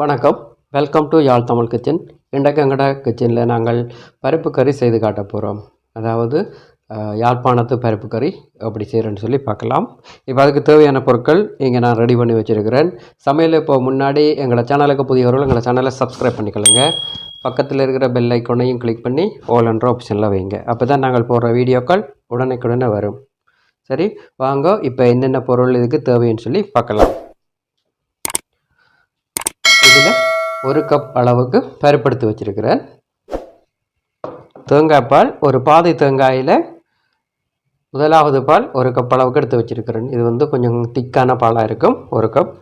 வணக்கம். Welcome to Yaazh Tamil kitchen இன்றைக்கு கிச்சனில் நாங்கள் பருப்பு கறி செய்து காட்ட போகிறோம் அதாவது யாழ்ப்பாணத்து பருப்பு கறி எப்படி செய்கிறேன்னு சொல்லி பார்க்கலாம். இப்போ அதுக்கு தேவையான பொருட்கள் இங்கே நான் ரெடி பண்ணி வச்சுருக்கிறேன். சமையல் இப்போ முன்னாடி எங்களை சேனலுக்கு புதியவர்கள் எங்களை சேனலை சப்ஸ்கிரைப் பண்ணிக்கொள்ளுங்க. பக்கத்தில் இருக்கிற பெல் ஐக்கோனையும் கிளிக் பண்ணி ஓலன்ற என்ற ஆப்ஷனில் வைங்க. அப்போ தான் நாங்கள் போடுற வீடியோக்கள் உடனுக்குடனே வரும். சரி வாங்க இப்போ என்னென்ன பொருள் இதுக்கு தேவைன்னு சொல்லி பார்க்கலாம். இதில் ஒரு கப் அளவுக்கு பருப்படுத்தி வச்சுருக்கிறேன். தேங்காய் பால் ஒரு பாதி தேங்காயில் முதலாவது பால் ஒரு கப் அளவுக்கு எடுத்து வச்சுருக்கிறேன். இது வந்து கொஞ்சம் திக்கான பாலாக இருக்கும் ஒரு கப்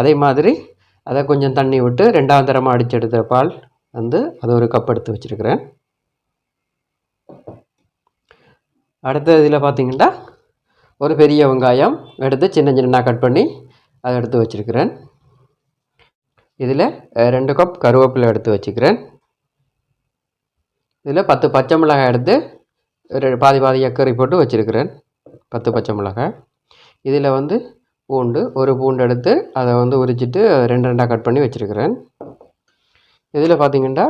அதே மாதிரி அதை கொஞ்சம் தண்ணி விட்டு ரெண்டாவது தரமாக அடித்து எடுத்த பால் வந்து அது ஒரு கப் எடுத்து வச்சுருக்கிறேன். அடுத்த இதில் பார்த்திங்கன்னா ஒரு பெரிய வெங்காயம் எடுத்து சின்ன சின்னதாக கட் பண்ணி அதை எடுத்து வச்சுருக்கிறேன். இதில் ரெண்டு கப் கருவேப்பிலை எடுத்து வச்சுக்கிறேன். இதில் பத்து பச்சை மிளகாய் எடுத்து ரெ- பாதி பாதி எக்கறி போட்டு வச்சுருக்கிறேன். பத்து பச்சை மிளகாய். இதில் வந்து பூண்டு ஒரு பூண்டு எடுத்து அதை வந்து உரிச்சிட்டு ரெண்டு ரெண்டாக கட் பண்ணி வச்சுருக்கிறேன். இதில் பார்த்தீங்கன்னா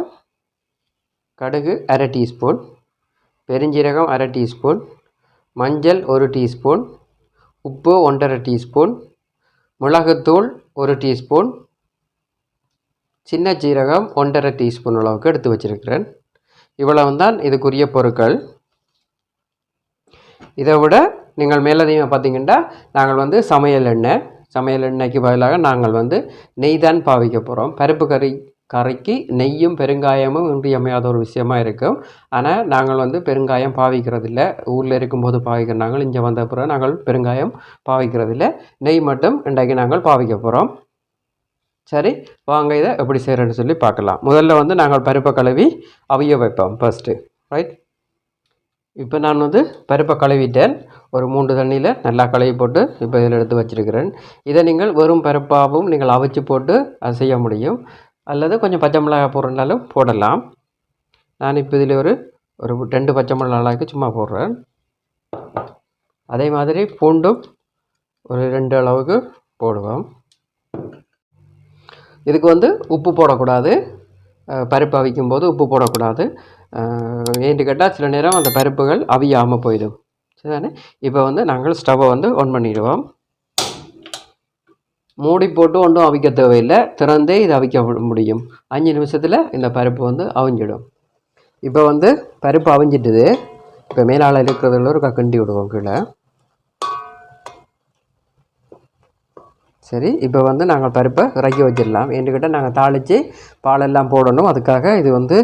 கடுகு அரை டீஸ்பூன் பெருஞ்சீரகம் அரை டீஸ்பூன் மஞ்சள் ஒரு டீஸ்பூன் உப்பு ஒன்றரை டீஸ்பூன் மிளகுத்தூள் ஒரு டீஸ்பூன் சின்ன சீரகம் ஒன்றரை டீஸ்பூன் அளவுக்கு எடுத்து வச்சிருக்கிறேன். இவ்வளவு தான் இதுக்குரிய பொருட்கள். இதை விட நீங்கள் மேலதிகமாக பார்த்தீங்கன்னா நாங்கள் வந்து சமையல் எண்ணெய் சமையல் எண்ணெய்க்கு பதிலாக நாங்கள் வந்து நெய் தான் பாவிக்க போகிறோம் பருப்பு கறி கறிக்கு நெய்யும் பெருங்காயமும் இன்றியமையாத ஒரு விஷயமா இருக்கும். ஆனால் நாங்கள் வந்து பெருங்காயம் பாவிக்கிறதில்ல. ஊரில் இருக்கும்போது பாவிக்கிறாங்க இங்கே வந்த பிறகு நாங்கள் பெருங்காயம் பாவிக்கிறதில்ல. நெய் மட்டும் இன்றைக்கு நாங்கள் பாவிக்க போகிறோம் சரி வாங்க இதை எப்படி செய்கிறேன்னு சொல்லி பார்க்கலாம். முதல்ல வந்து நாங்கள் பருப்பை கழுவி அவிய வைப்போம் ஃபஸ்ட்டு ரைட் இப்போ நான் வந்து பருப்பை கழுவிட்டேன். ஒரு மூன்று தண்ணியில் நல்லா கழுவி போட்டு இப்போ இதில் எடுத்து வச்சிருக்கிறேன். இதை நீங்கள் வெறும் பருப்பாகவும் நீங்கள் அவிச்சு போட்டு அதை செய்ய முடியும். அல்லது கொஞ்சம் பச்சை மிளகாய் போடுறனாலும் போடலாம். நான் இப்போ இதில் ஒரு ஒரு ரெண்டு பச்சை மிளகாய்க்கு சும்மா போடுறேன். அதே மாதிரி பூண்டும் ஒரு ரெண்டு அளவுக்கு போடுவோம். இதுக்கு வந்து உப்பு போடக்கூடாது. பருப்பு அவிக்கும் போது உப்பு போடக்கூடாது. ஏன்னு கேட்டால் சில நேரம் அந்த பருப்புகள் அவியாமல் போயிடும். சரிதானே? இப்போ வந்து நாங்கள் ஸ்டவ்வை வந்து ஆன் பண்ணிடுவோம். மூடி போட்டு ஒன்றும் அவிக்க தேவையில்லை. திறந்தே இது அவிக்க முடியும். அஞ்சு நிமிஷத்தில் இந்த பருப்பு வந்து அவிஞ்சிடும். இப்போ வந்து பருப்பு அவிஞ்சிட்டுது. இப்போ மேலால் இருக்கிறதுல ஒரு கிண்டி விடுவோம் கீழே. சரி இப்போ வந்து நாங்கள் பருப்பை இறக்கி வச்சிடலாம். என்கிட்ட நாங்கள் தாளித்து பாலெல்லாம் போடணும். அதுக்காக இது வந்து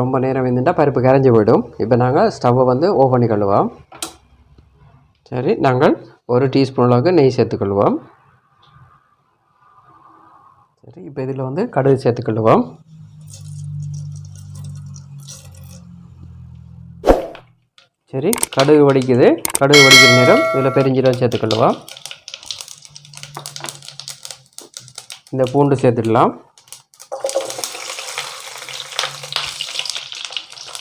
ரொம்ப நேரம் வந்துட்டால் பருப்பு கரைஞ்சி போயிடும். இப்போ நாங்கள் ஸ்டவ்வை வந்து ஓ கழுவோம் சரி நாங்கள் ஒரு டீஸ்பூன் அளவுக்கு நெய் சேர்த்துக்கொள்வோம் சரி இப்போ இதில் வந்து கடுகு சேர்த்துக்கொள்வோம் சரி கடுகு வடிக்குது. கடுகு வடிக்கிற நேரம் இதில் பெருஞ்சீரம் சேர்த்துக்கொள்வோம் இந்த பூண்டு சேர்த்துடலாம்.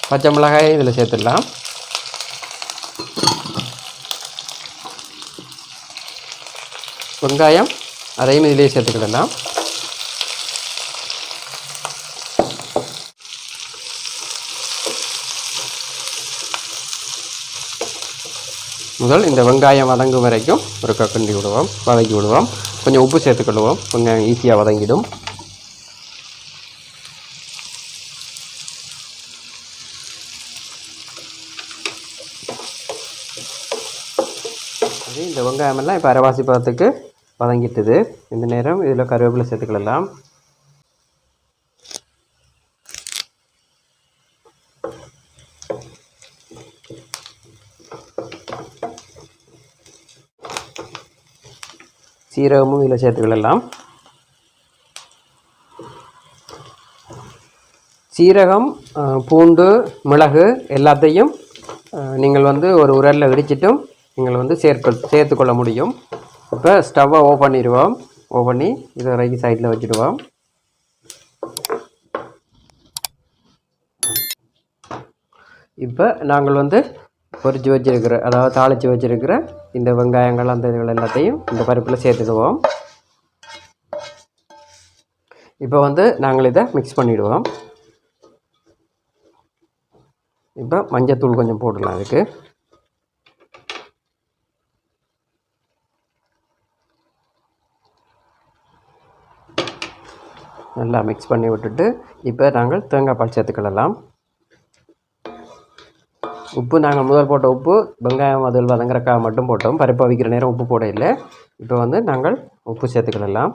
பச்சை மிளகாய் இதில் சேர்த்துடலாம். வெங்காயம் அதையும் இதிலே சேர்த்துக்கிடலாம். முதல் இந்த வெங்காயம் வதங்கும் வரைக்கும் ஒரு கக்கண்டி விடுவோம் வதக்கி விடுவோம். கொஞ்சம் உப்பு சேர்த்துக்கொள்வோம் கொஞ்சம் ஈஸியாக வதங்கிடும். இந்த வெங்காயமெல்லாம் இப்போ அரைவாசி பதத்துக்கு வதங்கிட்டுது. இந்த நேரம் இதில் கருவேப்பிலை சேர்த்துக்கலாம் சீரகமும் இதில் சேர்த்துக்கலாம் சீரகம் பூண்டு மிளகு எல்லாத்தையும் நீங்கள் வந்து ஒரு உரலில் விரிச்சிட்டும் நீங்கள் வந்து சேர்க்க சேர்த்துக்கொள்ள முடியும். இப்போ ஸ்டவ்வை ஓ பண்ணிடுவோம். ஓ பண்ணி இதை ரைட் சைடில் வச்சுடுவோம். இப்போ நாங்கள் வந்து பொரிச்சு வச்சுருக்கிற அதாவது தாளித்து வச்சிருக்கிற இந்த வெங்காயங்கள் அந்த இதுகள் எல்லாத்தையும் இந்த பருப்பில் சேர்த்துடுவோம் இப்போ வந்து நாங்கள் இதை மிக்ஸ் பண்ணிவிடுவோம் இப்போ மஞ்சத்தூள் கொஞ்சம் போடலாம் அதுக்கு. நல்லா மிக்ஸ் பண்ணி விட்டுட்டு இப்போ நாங்கள் தேங்காய் பால் சேர்த்துக்கிடலாம் உப்பு நாங்கள் முதல் போட்ட உப்பு வெங்காயம் அதில் வதங்குறக்காக மட்டும் போட்டோம். பருப்பு அவிக்கிற நேரம் உப்பு போட இல்லை. இப்போ வந்து நாங்கள் உப்பு சேர்த்துக்கிடலாம்.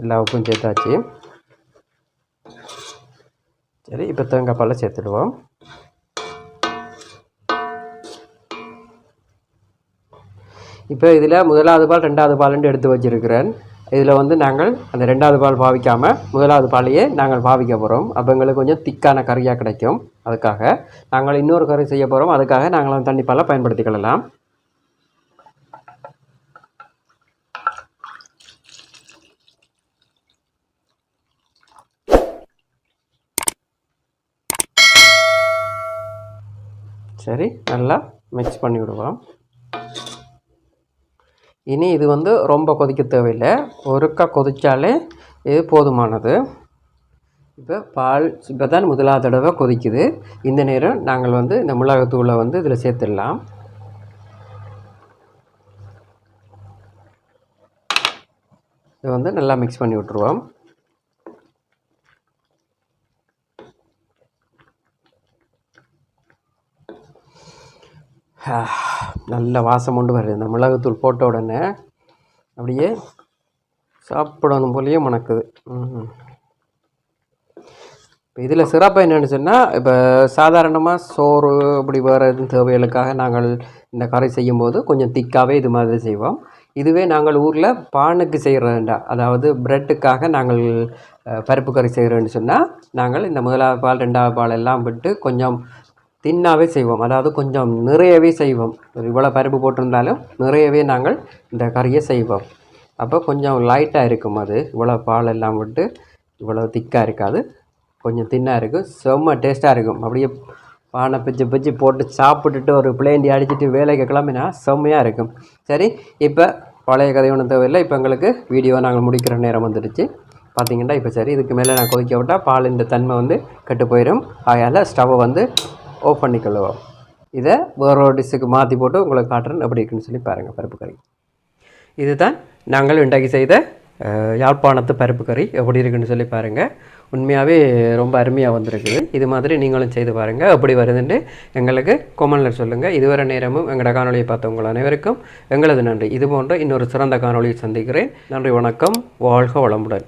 எல்லா உப்பும் சேர்த்தாச்சு. சரி இப்போ தேங்காய் பாலை சேர்த்துடுவோம். இப்போ இதில் முதலாவது பால் ரெண்டாவது பால்னு எடுத்து வச்சிருக்கிறேன். இதில் வந்து நாங்கள் அந்த ரெண்டாவது பால் பாவிக்காமல் முதலாவது பாலையே நாங்கள் பாவிக்க போகிறோம். அப்போ எங்களுக்கு கொஞ்சம் திக்கான கறியாக கிடைக்கும் அதுக்காக. நாங்கள் இன்னொரு கறி செய்ய போகிறோம். அதுக்காக நாங்கள் அந்த தண்ணி பாலை பயன்படுத்திக்கொள்ளலாம் சரி நல்லா மிக்ஸ் பண்ணி விடுவோம். இனி இது வந்து ரொம்ப கொதிக்க தேவையில்லை. ஒருக்கா கொதித்தாலே இது போதுமானது. இப்போ பால் இப்போ தான் முதலாவது தடவை கொதிக்குது. இந்த நேரம் நாங்கள் வந்து இந்த மிளகாத்தூளை வந்து இதில் சேர்த்துடலாம். இதை வந்து நல்லா மிக்ஸ் பண்ணி விட்ருவோம் நல்ல வாசம் கொண்டு வருது இந்த மிளகுத்தூள் போட்ட உடனே அப்படியே சாப்பிடணும் போலயே மணக்குது. ம் இப்போ இதில் சிறப்பாக என்னென்னு சொன்னால் இப்போ சாதாரணமாக சோறு அப்படி வேறு எதுவும் தேவைகளுக்காக நாங்கள் இந்த கறி செய்யும்போது கொஞ்சம் திக்காகவே இது மாதிரி செய்வோம். இதுவே நாங்கள் ஊரில் பானுக்கு செய்கிறேன்டா அதாவது பிரெட்டுக்காக நாங்கள் பருப்பு கறி செய்கிறோன்னு சொன்னால் நாங்கள் இந்த முதலாவது பால் ரெண்டாவது பால் எல்லாம் விட்டு கொஞ்சம் தின்னாவே செய்வோம். அதாவது கொஞ்சம் நிறையவே செய்வோம். இவ்வளோ பருப்பு போட்டிருந்தாலும் நிறையவே நாங்கள் இந்த கறியை செய்வோம். அப்போ கொஞ்சம் லைட்டாக இருக்கும் அது. இவ்வளோ பால் எல்லாம் விட்டு இவ்வளோ திக்காக இருக்காது. கொஞ்சம் தின்னாக இருக்கும். செம்ம டேஸ்ட்டாக இருக்கும். அப்படியே பானை பிச்சு பிச்சு போட்டு சாப்பிட்டுட்டு ஒரு பிளேண்டி அடிச்சுட்டு வேலைக்கு கிளம்பினா செம்மையாக இருக்கும். சரி இப்போ பழைய கதை ஒன்றும் தேவையில்லை. இப்போ எங்களுக்கு வீடியோ நாங்கள் முடிக்கிற நேரம் வந்துடுச்சு. பார்த்தீங்கன்னா இப்போ சரி இதுக்கு மேலே நான் கொதிக்க விட்டால் பால் இந்த தன்மை வந்து கெட்டு போயிடும் அதனால் ஸ்டவ்வை வந்து ஆஃப் பண்ணிக்கொள்ளுவோம் இதை வேற ஒரு டிஷ்ஷுக்கு மாற்றி போட்டு உங்களுக்கு காட்டுறேன் எப்படி இருக்குன்னு சொல்லி பாருங்கள் பருப்பு கறி. இதுதான் நாங்கள் இன்றைக்கு செய்த யாழ்ப்பாணத்து பருப்பு கறி. எப்படி இருக்குன்னு சொல்லி பாருங்கள் உண்மையாகவே ரொம்ப அருமையாக வந்திருக்குது. இது மாதிரி நீங்களும் செய்து பாருங்கள் எப்படி வருதுன்ட்டு எங்களுக்கு கொமனில் சொல்லுங்கள் இதுவரை நேரமும் எங்களோட காணொலியை பார்த்தவங்க அனைவருக்கும் எங்களது நன்றி. இது போன்ற இன்னொரு சிறந்த காணொலியை சந்திக்கிறேன். நன்றி வணக்கம். வாழ்க வளமுடன்.